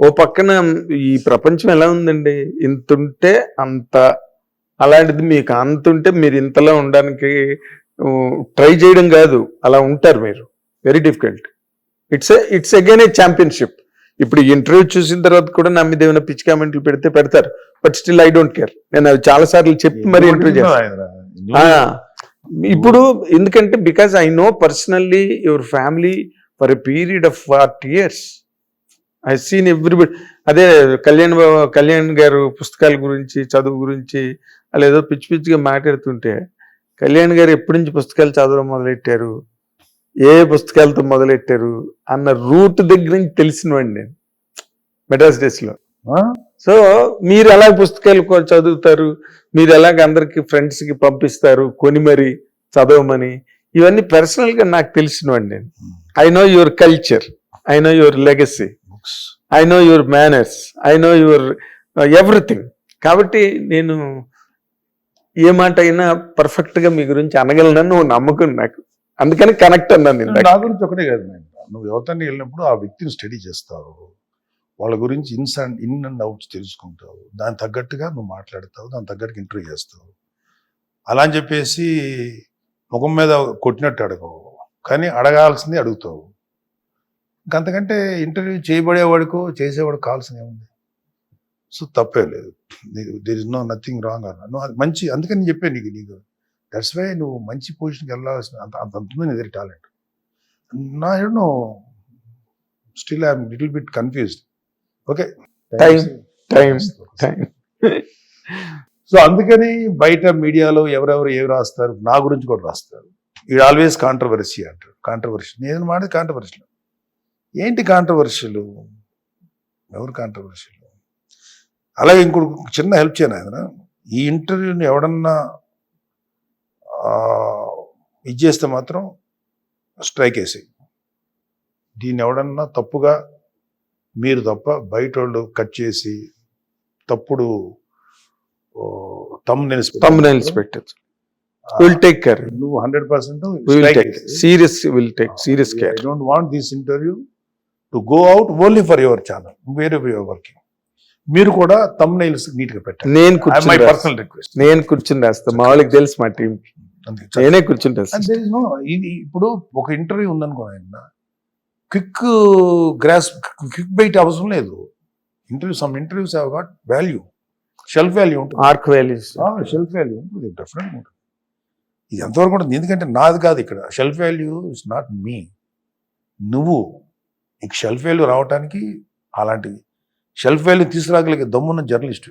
ఓ పక్కన ఈ ప్రపంచం ఎలా ఉందండి? ఇంత ఉంటే అంత అలాంటిది మీకు అంత ఉంటే మీరు ఇంతలో ఉండడానికి ట్రై చేయడం కాదు. అలా ఉంటారు మీరు. Very difficult it's it's again a championship ఇప్పుడు ఇంటర్వ్యూ చూసిన తర్వాత కూడా నా మీద ఏమైనా పిచ్చి కామెంట్లు పెడితే పెడతారు. But still I don't care నేను అవి చాలా సార్లు చెప్పి మరి ఇంటర్వ్యూ చేస్తాను ఆ, ఇప్పుడు ఎందుకంటే because I know personally your family for a period of forty years I seen everybody అదే కళ్యాణ్ బాబు కళ్యాణ్ గారు పుస్తకాల గురించి చదువు గురించి అలా ఏదో పిచ్చి పిచ్చిగా మాట్లాడుతుంటే కళ్యాణ్ గారు ఎప్పటి నుంచి పుస్తకాలు చదవడం మొదలెట్టారు? ఏ పుస్తకాలతో మొదలెట్టారు? అన్న రూట్ దగ్గర నుంచి తెలిసినవాడిని నేను. మెడ్రాస్ డేస్లో. సో మీరు ఎలా పుస్తకాలు చదువుతారు? మీరు ఎలాగ అందరికి ఫ్రెండ్స్కి పంపిస్తారు? కొని మరి చదవమని? ఇవన్నీ పర్సనల్గా నాకు తెలిసినవండి నేను. I know your culture I know your legacy I know your manners I know your everything కాబట్టి నేను ఏ మాట అయినా పర్ఫెక్ట్గా మీ గురించి అనగలనని నువ్వు నమ్మకం నాకు. అందుకని కనెక్ట్ అన్నాను ఇందాక. నా గురించి ఒకటే కాదు నేను నువ్వు యువతని వెళ్ళినప్పుడు ఆ వ్యక్తిని స్టడీ చేస్తావు. వాళ్ళ గురించి ఇన్స్ అండ్ ఇన్ అండ్ అవుట్స్ తెలుసుకుంటావు. దాని తగ్గట్టుగా నువ్వు మాట్లాడతావు. దాని తగ్గట్టుగా ఇంటర్వ్యూ చేస్తావు. అలా అని చెప్పేసి ముఖం మీద కొట్టినట్టు అడగవు. కానీ అడగాల్సింది అడుగుతావు. ఇంకంతకంటే ఇంటర్వ్యూ చేయబడేవాడికో చేసేవాడికి కావాల్సింది ఏముంది సో తప్పే లేదు. There is no nothing wrong అన్న. నువ్వు అది మంచి అందుకని నేను చెప్పాను నీకు నీకు దట్స్ వై నువ్వు మంచి పొజిషన్కి వెళ్ళాల్సిన అంత అంత అంత ఉంది నీ దగ్గర టాలెంట్ నా no still I'm little bit confused okay Time. Time time so అందుకని బయట మీడియాలో ఎవరెవరు ఏవి రాస్తారు? నా గురించి కూడా రాస్తారు. ఇది ఆల్వేస్ కాంట్రవర్సీ అంటారు. కాంట్రవర్షి నేను మాట కాంట్రవర్షియల్ ఏంటి కాంట్రవర్షియల్ ఎవరు కాంట్రవర్షియల్ అలాగే ఇంకొక చిన్న హెల్ప్ చేయను ఆయన ఈ ఇంటర్వ్యూని ఎవడన్నా ఇది చేస్తే మాత్రం స్ట్రైక్ వేసి దీన్ని ఎవడన్నా తప్పుగా మీరు తప్ప బయట వాళ్ళు కట్ చేసి తప్పుడు తమ్ తమ్ నైల్స్ పెట్టచ్చు. విల్ టేక్ కేర్ నువ్వు hundred percent serious will take serious I care don't want this interview to go out only for your channel వేరే యువర్ వర్కింగ్ మీరు కూడా తమ్ నైల్స్ నీట్గా పెట్టండి. నేను మై. పర్సనల్ రిక్వెస్ట్ నేను కూర్చుని రాస్తా. మా వాళ్ళకి తెలుసు మా టీం నేనే కూర్చుని రాస్తా. ఇది ఇప్పుడు ఒక ఇంటర్వ్యూ ఉందనుకో ఆయన. క్విక్ గ్రాస్ క్విక్ బైట్ అవసరం లేదు. Interview some interviews have got value shelf value ఉంటుంది. ఆర్క్ వాల్యూస్ షెల్ఫ్ వాల్యూ ఉంటుంది. డెఫినెట్ ఉంటుంది. ఇది ఎంతవరకు ఉంటుంది? ఎందుకంటే నాది కాదు ఇక్కడ. Shelf value is not me నువ్వు నీకు షెల్ఫ్ వేలు రావడానికి అలాంటిది. షెల్ఫ్ వేలు తీసుకురాగలిగే దమ్మున్న జర్నలిస్ట్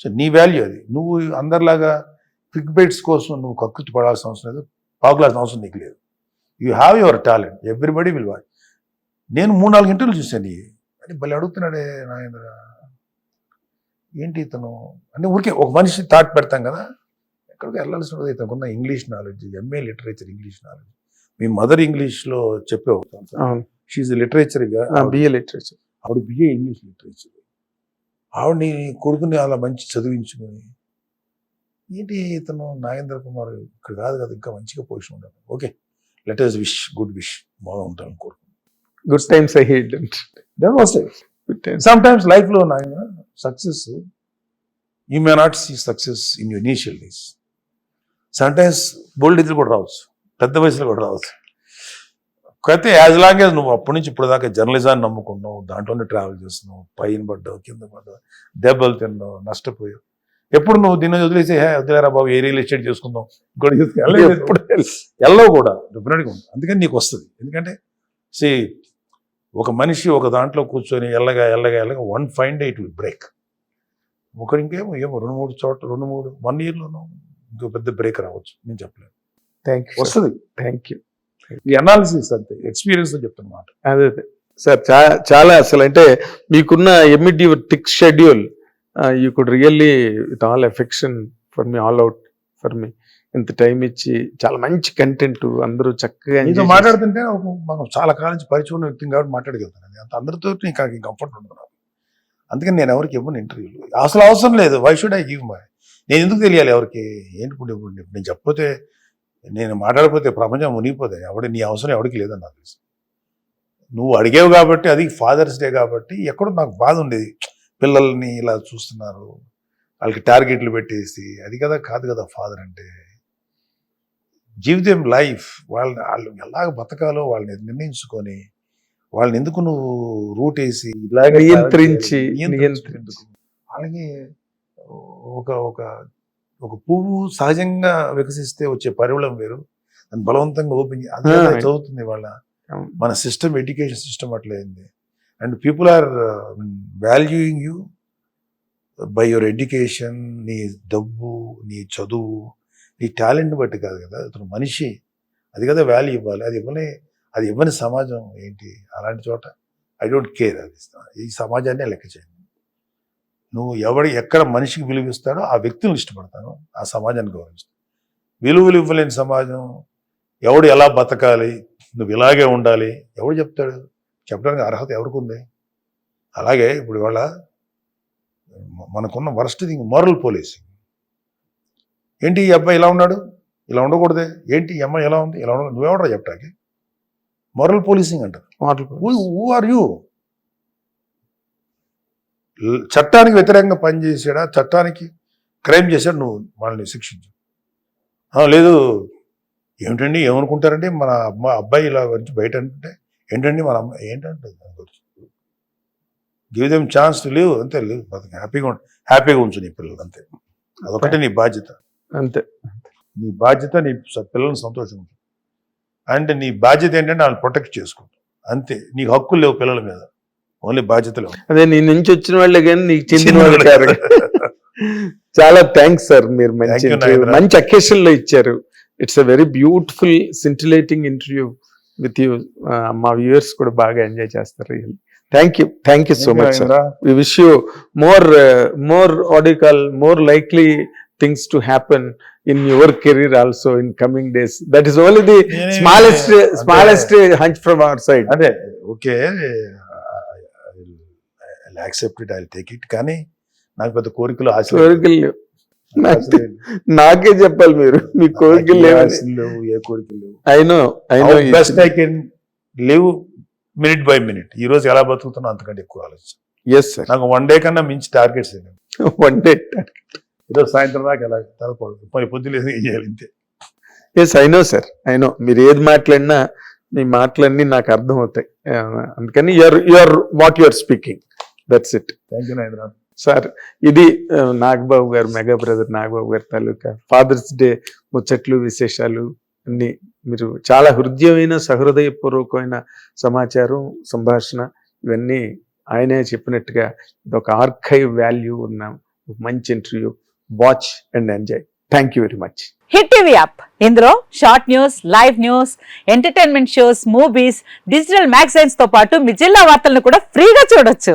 సో నీ వాల్యూ అది. నువ్వు అందరిలాగా క్విక్ బైట్స్ కోసం నువ్వు కక్కుర్తి పడాల్సిన అవసరం లేదు పాకులాల్సిన అవసరం నీకు లేదు. You have your talent everybody will watch నేను మూడు నాలుగు ఇంటర్వ్యూలు చూశాను ఈ. అని భలే అడుగుతున్నాడే నాయన ఏంటి ఇతను? అంటే ఊరికే ఒక మనిషి థాట్ పెడతాం కదా. ఎక్కడికి వెళ్ళాల్సిన ఇతనుకున్న English knowledge MA literature English knowledge మీ మదర్ ఇంగ్లీష్లో చెప్పే అవుతాం షీఈ్ లిటరేచర్ బిఏ లిటరేచర్ ఆవిడ బిఏ ఇంగ్లీష్ లిటరేచర్ ఆవిడని కొడుకుని అలా మంచి చదివించుకొని ఏంటి ఇతను నాగేంద్ర కుమార్ ఇక్కడ కాదు కదా ఇంకా మంచిగా పొజిషన్ ఉండాలి. Okay let us wish good wish బాగుంటాను కోరుకుంటున్నాను good times I hate that was good times sometimes లైఫ్లో నాయన success you may not see success in you initial days sometimes bold ఇదిలు కూడా రావచ్చు. పెద్ద వయసులో కూడా రావచ్చు. అయితే యాజ్ లాంగ్ యాజ్ నువ్వు అప్పటి నుంచి ఇప్పుడు దాకా జర్నలిజాన్ని నమ్ముకున్నావు దాంట్లోనే ట్రావెల్ చేస్తున్నావు పైన పడ్డావు కింద పడ్డావు దెబ్బలు తిన్నావు నష్టపోయావు. ఎప్పుడు నువ్వు దీన్ని వదిలేసి "హే, వదిలేరా బాబు ఏ రియల్ ఎస్టేట్ చేసుకుందాం? ఇంకోటి చేసుకుందాం." వెళ్ళలేదు. ఎప్పుడు వెళ్ళవు కూడా డెఫినెట్గా ఉంది అందుకని నీకు వస్తుంది. ఎందుకంటే సి ఒక మనిషి ఒక దాంట్లో కూర్చొని ఎల్లగా ఎల్లగా ఎల్లగా one fine day it will break ఒకరి ఇంకేమో ఏమో రెండు మూడు చోట్ల రెండు మూడు వన్ ఇయర్లోనూ ఇంకో పెద్ద బ్రేక్ రావచ్చు. నేను చెప్పలేను. థ్యాంక్ యూ వస్తుంది. థ్యాంక్ యూ ఈ అనాలిసిస్ అంతే ఎక్స్పీరియన్స్ చెప్తున్నమాట అదే అదే. సార్ చా- చాలా అసలు అంటే మీకున్న your thick schedule you could really with all affection for me all out for me ఇంత టైం ఇచ్చి చాలా మంచి కంటెంట్ అందరూ చక్కగా చేసి- మాట్లాడుతుంటే మనం చాలా కాలం నుంచి పరిచయం ఉన్న వ్యక్తిని కాబట్టి మాట్లాడగలుగుతాను. అంత అందరితో నీకు కంఫర్ట్ ఉండదు అందుకని నేను ఎవరికి ఇవ్వను ఇంటర్వ్యూలు అసలు అవసరం లేదు. Why should I give my నేను ఎందుకు తెలియాలి ఎవరికి? ఏంటి ఇప్పుడు? నేను చెప్పకపోతే నేను మాట్లాడకపోతే ప్రపంచం మునిగిపోతే ఎవడి నీ అవసరం ఎవరికి లేదని నాకు తెలుసు. నువ్వు అడిగావు కాబట్టి అది ఫాదర్స్ డే కాబట్టి ఎక్కడో నాకు బాధ ఉండేది. పిల్లల్ని ఇలా చూస్తున్నారు. వాళ్ళకి టార్గెట్లు పెట్టేసి అది కదా కాదు కదా ఫాదర్ అంటే. జీవితం లైఫ్ వాళ్ళని వాళ్ళు ఎలాగ బతకాలో వాళ్ళని నిర్ణయించుకొని వాళ్ళని ఎందుకు నువ్వు రూట్ వేసి ఇలాగే నియంత్రించి? వాళ్ళకి ఒక ఒక ఒక పువ్వు సహజంగా వికసిస్తే వచ్చే పరిమళం వేరు. దాన్ని బలవంతంగా ఓపెన్ అదే. చదువుతుంది వాళ్ళ మన system education system అట్లయింది and people are valuing you by your education నీ డబ్బు నీ చదువు నీ టాలెంట్ బట్టి కాదు కదా. అతను మనిషి. అది కదా వాల్యూ ఇవ్వాలి. అది ఇవ్వని అది ఇవ్వని సమాజం ఏంటి? అలాంటి చోట. ఐ డోంట్ కేర్ అది. ఈ సమాజాన్ని లెక్క చేయండి నువ్వు ఎవడు ఎక్కడ మనిషికి విలువ ఇస్తాడో ఆ వ్యక్తులను ఇష్టపడతాను ఆ సమాజాన్ని గౌరవిస్తాను. విలువలు ఇవ్వలేని సమాజం ఎవడు ఎలా బతకాలి నువ్వు ఇలాగే ఉండాలి ఎవడు చెప్తాడు? చెప్పడానికి అర్హత ఎవరికి ఉంది అలాగే ఇప్పుడు ఇవాళ మనకున్న వరస్ట్ థింగ్ మోరల్ పోలీసింగ్. ఏంటి ఈ అబ్బాయి ఇలా ఉన్నాడు? ఇలా ఉండకూడదే? ఏంటి ఈ అమ్మాయి ఎలా ఉంది? ఇలా ఉండ నువ్వెవడరా చెప్పడానికి మోరల్ పోలీసింగ్ అంటారు. హూ ఆర్ యూ చట్టానికి వ్యతిరేకంగా పనిచేసాడా? చట్టానికి క్రైమ్ చేశాడు? నువ్వు వాళ్ళని శిక్షించు. లేదు. ఏమిటండి? ఏమనుకుంటారండి? మన అమ్మ అబ్బాయి ఇలా వచ్చి బయట అంటే ఏంటండి మన అమ్మాయి ఏంటంటే దాని గురించి? Give them chance to live అంతే లివ్ బతక. హ్యాపీగా ఉండు. హ్యాపీగా ఉంచు నీ పిల్లలు అంతే. అదొకటే నీ బాధ్యత. అంతే. నీ బాధ్యత నీ పిల్లల్ని సంతోషం అండ్ నీ బాధ్యత ఏంటంటే వాళ్ళని ప్రొటెక్ట్ చేసుకుంటా అంతే. నీకు హక్కులు లేవు పిల్లల మీద. ఓన్లీ బాధ్యతలు. అదే నీ నుంచి వచ్చిన వాళ్ళే కానీ నీకు చెందిన వాళ్ళు చాలా థ్యాంక్స్ సార్ మీరు మంచి మంచి అకేషన్లో ఇచ్చారు. It's a very beautiful scintillating interview with you మా వ్యూవర్స్ కూడా బాగా ఎంజాయ్ చేస్తారు. Thank you thank you so much sir we wish you more more ఆడికల్ more likely things to happen in your career also in coming days that is only the smallest smallest hunch from our side అదే okay accept it I take it కానీ నాకు పెద్ద కోరికలు ఆశలు కోరికలు నాకు చెప్పాలి మీరు. మీ కోరికలు లేవు ఏ కోరికలు లేవు. I know I know best I can live minute by minute ఈ రోజు ఎలా బతుకుతున్నా అంతకంటే ఎక్కువ ఆలోచన. ఎస్ సార్ నాకు వన్ డే కన్నా మించి టార్గెట్స్ వన్ డే ఈరోజు సాయంత్రం దాకా ఎలా తలపడదు పోయి పొద్దులు ఏం చేయాలి ఇంతే. Yes I know sir I know మీరు ఏది మాట్లాడినా మీ మాటలన్నీ నాకు అర్థం అవుతాయి అందుకని your your what your speaking that's it thank you Narendra sir ఇది నాగబాబు గారు మెగా బ్రదర్ నాగబాబు గారి తాలూకా ఫాదర్స్ డే ముచ్చట్లు విశేషాలు అన్ని మీరు చాలా హృదయమైన సహృదయపూర్వకమైన సమాచారం సంభాషణ ఇవన్నీ ఆయనే చెప్పినట్టుగా ఇది ఒక ఆర్కైవ్ వాల్యూ ఉన్న మంచి interview watch and enjoy thank you very much Hit TV app ఇందులో short news live news entertainment shows movies digital మ్యాగజైన్స్తో పాటు మీ జిల్లా వార్తలను కూడా ఫ్రీగా చూడొచ్చు.